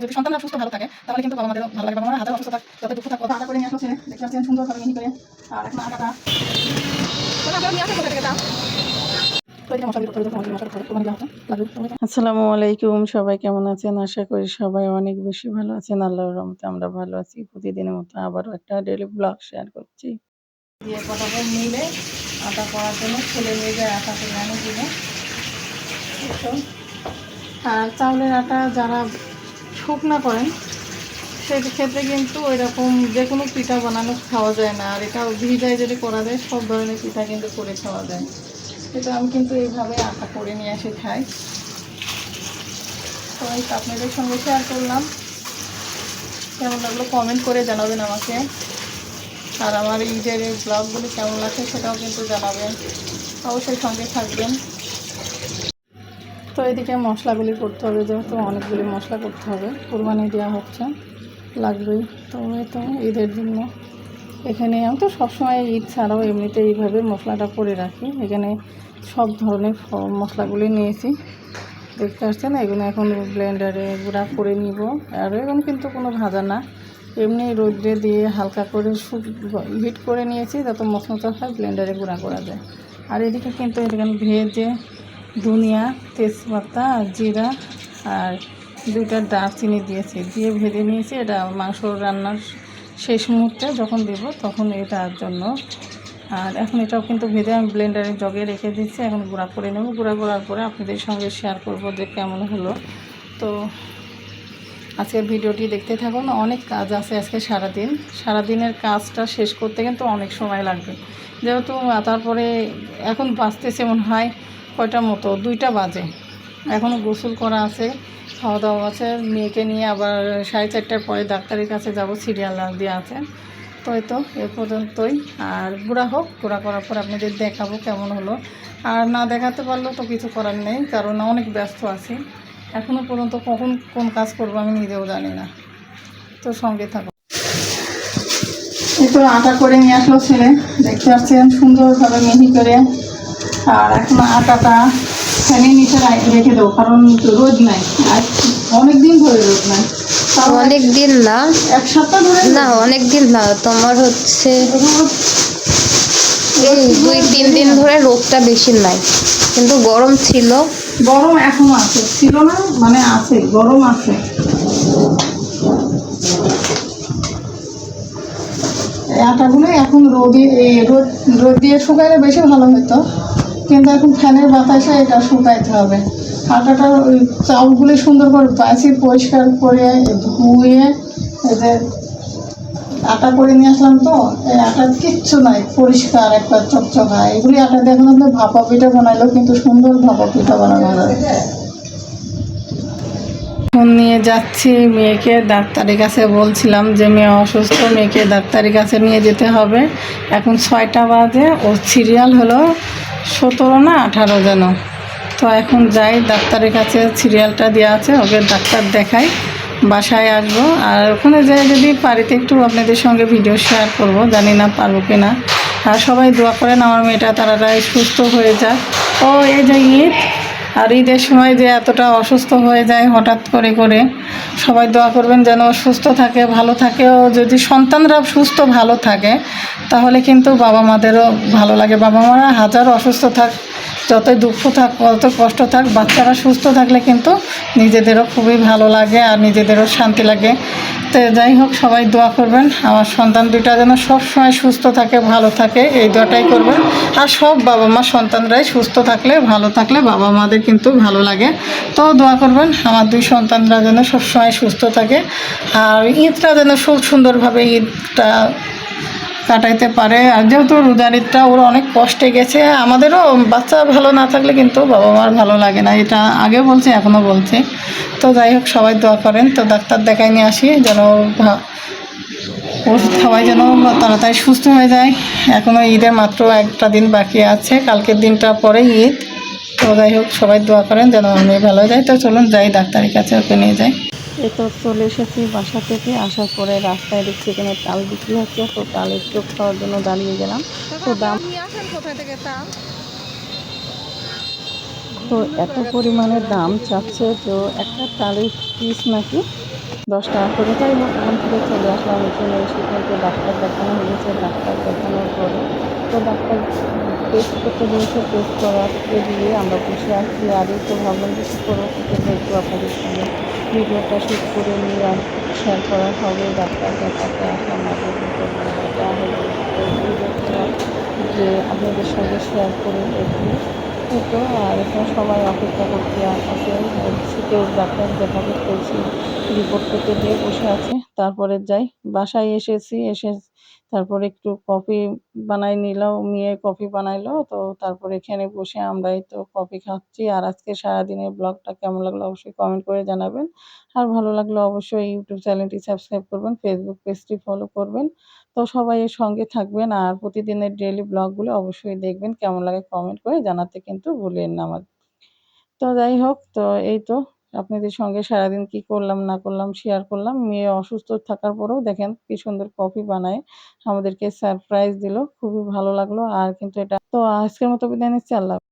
যদি সন্তানরা সুস্থ ভালো থাকে তাহলে কিন্তু বাবা মাদেরও ভালো লাগে। বাবা মারা হাজার অসুস্থ থাক যত দুঃখ থাক। আটা করে নিয়ে আসলো ছেলে দেখতে পাচ্ছেন সুন্দরভাবে মিহি করে। আর এখন আপনারা নিয়ে আসেন কোথা থেকে সবাইকে। আসসালামু আলাইকুম সবাই কেমন আছেন? আশা করি সবাই অনেক বেশি ভালো আছেন। আল্লাহর রহমতে আমরা ভালো আছি। প্রতিদিনের মতো আবারও একটা ডেলি ব্লগ শেয়ার করছি। দিয়ে ফটাফট মিলে আটা করার জন্য ছেলে নিয়ে যায় আটা করে আনি দিলে। আর চাউলের আটা যারা শুকনা করেন সেই ক্ষেত্রে কিন্তু ওই রকম যে কোনো পিঠা বানানো খাওয়া যায় না। আর এটা ভিজায় যদি করা যায়, সব ধরনের পিঠা কিন্তু করে খাওয়া যায়। এটা আমি কিন্তু এইভাবে আটা করে নিয়ে এসে খাই। তো এই আপনাদের সঙ্গে শেয়ার করলাম। কেমন লাগল কমেন্ট করে জানাবেন আমাকে। আর আমার ঈদের ব্লগগুলি কেমন লাগছে সেটাও কিন্তু জানাবেন। অবশ্যই সঙ্গে থাকবেন। তো এদিকে মশলাগুলি করতে হবে, যেহেতু অনেকগুলি মশলা করতে হবে। কোরবানি দেওয়া হচ্ছে, লাগবেই। তো তো ঈদের জন্য। এখানে আমি তো সবসময় ঈদ ছাড়াও এমনিতে এইভাবে মশলাটা করে রাখি। এখানে সব ধরনের মশলাগুলি নিয়েছি। দেখতে পাচ্ছেন, এগুলো এখন ব্লেন্ডারে গুঁড়া করে নিব। আর এগুলো কিন্তু কোনো ভাজা না। এমনি রোদ্রে দিয়ে হালকা করে সুপ, হিট করে নিয়েছি, যাতে মশমশা হয়, ব্লেন্ডারে গুঁড়া করা যায়। আর এদিকে কিন্তু এখানে ভেজে ধনিয়া, তেজপাতা আর জিরা আর দুইটা দারচিনি দিয়েছি। দিয়ে ভেজে নিয়েছি। এটা মাংস রান্নার শেষ মুহূর্তে যখন দেব তখন এটার জন্য। আর এখন এটাও কিন্তু ভেজে আমি ব্লেন্ডারে জগে রেখে দিচ্ছি। এখন গুঁড়া করে নেব। গুঁড়া করার পরে আপনাদের সঙ্গে শেয়ার করব যে কেমন হলো। তো আজকের ভিডিওটি দেখতে থাকুন। অনেক কাজ আছে আজকে সারাদিন। সারাদিনের কাজটা শেষ করতে কিন্তু অনেক সময় লাগবে। যেহেতু তারপরে এখন বাঁচতেছে মনে হয় কয়টার মতো, দুইটা বাজে। এখনও গোসল করা আছে খাওয়া দাওয়া আছে। মেয়েকে নিয়ে আবার সাড়ে চারটার পরে ডাক্তারের কাছে যাব, সিরিয়াল দিয়ে আছে। তো এই তো, এ পর্যন্তই। আর গুঁড়া হোক, গুঁড়া করার পর আপনাদের দেখাবো কেমন হলো। আর না দেখাতে পারলেও তো কিছু করার নেই, কারণ অনেক ব্যস্ত আছি। এখনও পর্যন্ত কখন কোন কাজ করব আমি নিজেও জানি না। তো সঙ্গে থাকো। এই আটা করে নিয়ে আসলো ছেলে, দেখতে পাচ্ছেন সুন্দরভাবে মিহি করে আর এখন আটাটা ফ্যানের নিচে রেখে দেবো কারণ রোদ নাই। আর অনেক দিন ধরে রোদ নাই। অনেক দিন না? এক সপ্তাহ ধরে না অনেক দিন না তোমার হচ্ছে এই দুই তিন দিন ধরে রোদটা বেশি নাই। কিন্তু গরম ছিল। গরম এখনও আছে। ছিল না মানে আছে গরম আছে। আটাগুলো এখন রোদে এই রোদ রোদ দিয়ে শুকাইলে বেশি ভালো হতো কিন্তু এখন ফ্যানের বাতাসে এটা শুকাইতে হবে। আটাটা ওই চাউলগুলি সুন্দর করে বাছি, পরিষ্কার করে ধুয়ে এদের আটা করে নিয়ে আসলাম তো, এই আটার কিচ্ছু নাই, পরিষ্কার একটা চকচকা। এগুলি আটা দেখলাম তো ভাপা পিঠা বানাইলো কিন্তু সুন্দর ভাপা পিঠা বানানো যায়। ফোন নিয়ে যাচ্ছি মেয়েকে, ডাক্তারের কাছে বলছিলাম যে মেয়ে অসুস্থ, মেয়েকে ডাক্তারের কাছে নিয়ে যেতে হবে। এখন ছয়টা বাজে ও সিরিয়াল হলো সতেরো না আঠারো যেন। তো এখন যাই, ডাক্তারের কাছে সিরিয়ালটা দেওয়া আছে, ওকে ডাক্তার দেখাই, বাসায় আসব। আর ওখানে যাই যদি পারিতে একটু আপনাদের সঙ্গে ভিডিও শেয়ার করব, জানি না পারব কি না আর সবাই দোয়া করেন আমার মেয়েটা তারা সুস্থ হয়ে যাক। ও, এই যে ঈদ। আর ঈদের সময় যে এতটা অসুস্থ হয়ে যায় হঠাৎ করে করে সবাই দোয়া করবেন যেন সুস্থ থাকে, ভালো থাকে ও যদি সন্তানরা সুস্থ, ভালো থাকে তাহলে কিন্তু বাবা মাদেরও ভালো লাগে। বাবা মারা হাজার অসুস্থ থাক যতই দুঃখ থাক কত কষ্ট থাক, বাচ্চারা সুস্থ থাকলে কিন্তু নিজেদেরও খুবই ভালো লাগে আর নিজেদেরও শান্তি লাগে। তো যাই হোক, সবাই দোয়া করবেন, আমার সন্তান দুইটা যেন সবসময় সুস্থ থাকে, ভালো থাকে, এই দোয়াটাই করবেন। আর সব বাবা মা সন্তানরাই সুস্থ থাকলে, ভালো থাকলে বাবা মাদের কিন্তু ভালো লাগে। তো দোয়া করবেন, আমার দুই সন্তানরা যেন সবসময় সুস্থ থাকে। আর ঈদটা যেন খুব সুন্দরভাবে ঈদটা কাটাইতে পারে। আর যেহেতু রোজারিদটা ওরা অনেক কষ্টে গেছে, আমাদেরও বাচ্চা ভালো না থাকলে কিন্তু বাবা মার ভালো লাগে না। এটা আগে বলছে এখনও বলছে। তো যাই হোক, সবাই দোয়া করেন। তো ডাক্তার দেখাই নিয়ে আসি, যেন ওষুধ খাওয়াই যেন তাড়াতাড়ি সুস্থ হয়ে যায়। এখনও ঈদের মাত্র একটা দিন বাকি আছে। কালকের দিনটা পরে ঈদ। তো যাই হোক সবাই দোয়া করেন যেন আমি ভালো যাই। যায় তো চলুন যাই ডাক্তারের কাছে ওকে নিয়ে যাই। এ তো চলে এসেছি বাসা থেকে আসার পরে রাস্তায় দেখছি এখানে তাল বিক্রি হচ্ছে তো তাল একটু খাওয়ার জন্য দাঁড়িয়ে গেলাম। তো দাম কোথা থেকে তা তো এত পরিমাণে দাম চাচ্ছে তো একটা তালের পিস নাকি দশ টাকা করে। তাই হোক ওখান থেকে চলে আসলাম। এখানে এসে কিন্তু ডাক্তার দেখানো হয়েছে। ডাক্তার দেখানোর পরে তো ডাক্তার টেস্ট করতে বলছে টেস্ট করাতে দিয়ে আমরা বসে আছি। আর তো ভাবলাম যে কী করব একটু আপনাদের সঙ্গে ভিডিওটা শ্যুট করে নিয়ে আর শেয়ার করা হবে। ডাক্তার দেখাতে আসলাম ভিডিওটা যে আপনাদের সঙ্গে শেয়ার করে একটু তো আর এখানে সবাই অপেক্ষা করতে আসে শীতের ডাক্তার দেখা পেয়েছি রিপোর্ট করতে দিয়ে বসে আছে। তারপরে যাই, বাসায় এসেছি, এসে তারপরে একটু কফি বানাই নিলাম, মেয়ে কফি বানাইলো, তো তারপরে এখানে বসে আমরাই তো কফি খাচ্ছি। আর আজকে সারাদিনের ব্লগটা কেমন লাগল অবশ্যই কমেন্ট করে জানাবেন। আর ভালো লাগলে অবশ্যই ইউটিউব চ্যানেলটি সাবস্ক্রাইব করবেন ফেসবুক পেজটি ফলো করবেন। তো সবাই এর সঙ্গে থাকবেন আর প্রতিদিনের ডেইলি ব্লগগুলো অবশ্যই দেখবেন, কেমন লাগে কমেন্ট করে জানাতে কিন্তু ভুলেন না আমার তো যাই হোক, তো এই তো আপনাদের সঙ্গে সারাদিন কি করলাম, না করলাম শেয়ার করলাম মেয়ে অসুস্থ থাকার পরেও দেখেন কি সুন্দর কফি বানায় আমাদেরকে সারপ্রাইজ দিল, খুবই ভালো লাগল আর কিন্তু এটা তো আজকের মতো বিদায় নিচ্ছি, আল্লাহ।